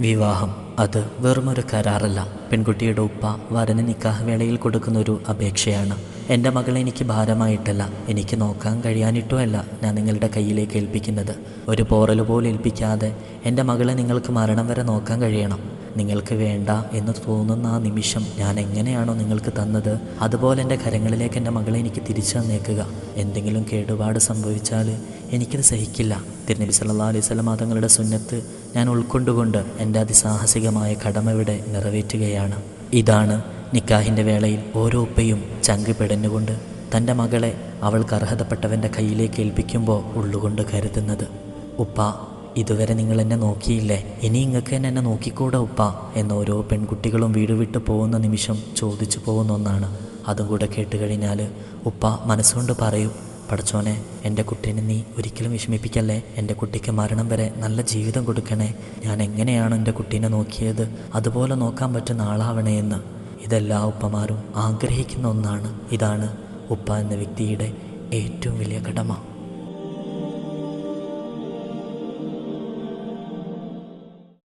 വിവാഹം. അത് വെറുമൊരു കരാറല്ല. പെൺകുട്ടിയുടെ ഉപ്പ വരന് നിക്കാഹ് വേളയിൽ കൊടുക്കുന്ന ഒരു അപേക്ഷയാണ്. എന്റെ മകളെ എനിക്ക് ഭാരമായിട്ടല്ല. എനിക്ക് നോക്കാൻ കഴിയാനിട്ടുമല്ല ഞാൻ നിങ്ങളുടെ കയ്യിലേക്ക് ഏൽപ്പിക്കുന്നത്. ഒരു പോറൽ പോലും ഏൽപ്പിക്കാതെ എന്റെ മകളെ നിങ്ങൾക്ക് മരണം വരെ നോക്കാൻ കഴിയണം. നിങ്ങൾക്ക് വേണ്ട എന്ന് തോന്നുന്ന ആ നിമിഷം ഞാൻ എങ്ങനെയാണോ നിങ്ങൾക്ക് തന്നത് അതുപോലെ എന്റെ കരങ്ങളിലേക്ക് എന്റെ മകളെ എനിക്ക് തിരിച്ചു തന്നേക്കുക. എന്തെങ്കിലും കേടുപാട് സംഭവിച്ചാൽ എനിക്കത് സഹിക്കില്ല. തിരുനബി സല്ലാ അലൈഹി സ്വലം തങ്ങളുടെ സുന്നത്ത് ഞാൻ ഉൾക്കൊണ്ടുകൊണ്ട് എന്റെ അതിസാഹസികമായ കടമ ഇവിടെ നിറവേറ്റുകയാണ്. ഇതാണ് നിക്കാഹിന്റെ വേളയിൽ ഓരോ ഉപ്പയും ചങ്ക് തന്റെ മകളെ അവൾക്ക് അർഹതപ്പെട്ടവന്റെ കയ്യിലേക്ക് ഏൽപ്പിക്കുമ്പോൾ ഉള്ളുകൊണ്ട് കരുതുന്നത്. ഉപ്പ ഇതുവരെ നിങ്ങൾ എന്നെ നോക്കിയില്ലേ? ഇനി നിങ്ങൾക്ക് തന്നെ എന്നെ നോക്കിക്കൂടെ ഉപ്പ എന്ന ഓരോ പെൺകുട്ടികളും വീട് വിട്ടു പോകുന്ന നിമിഷം ചോദിച്ചു പോകുന്ന ഒന്നാണ്. അതും കൂടെ കേട്ട് കഴിഞ്ഞാൽ ഉപ്പ മനസ്സുകൊണ്ട് പറയും പഠിച്ചോനെ എന്റെ കുട്ടീനെ നീ ഒരിക്കലും വിഷമിപ്പിക്കല്ലേ? എന്റെ കുട്ടിക്ക് മരണം വരെ നല്ല ജീവിതം കൊടുക്കണേ. ഞാൻ എങ്ങനെയാണ് എന്റെ കുട്ടീനെ നോക്കിയത്? അതുപോലെ നോക്കാൻ പറ്റുന്ന ആളാവണേ എന്ന്. ഇതെല്ലാ ഉപ്പമാരും ആഗ്രഹിക്കുന്ന ഒന്നാണ്. ഇതാണ് ഉപ്പ എന്ന വ്യക്തിയുടെ ഏറ്റവും വലിയ കടമ.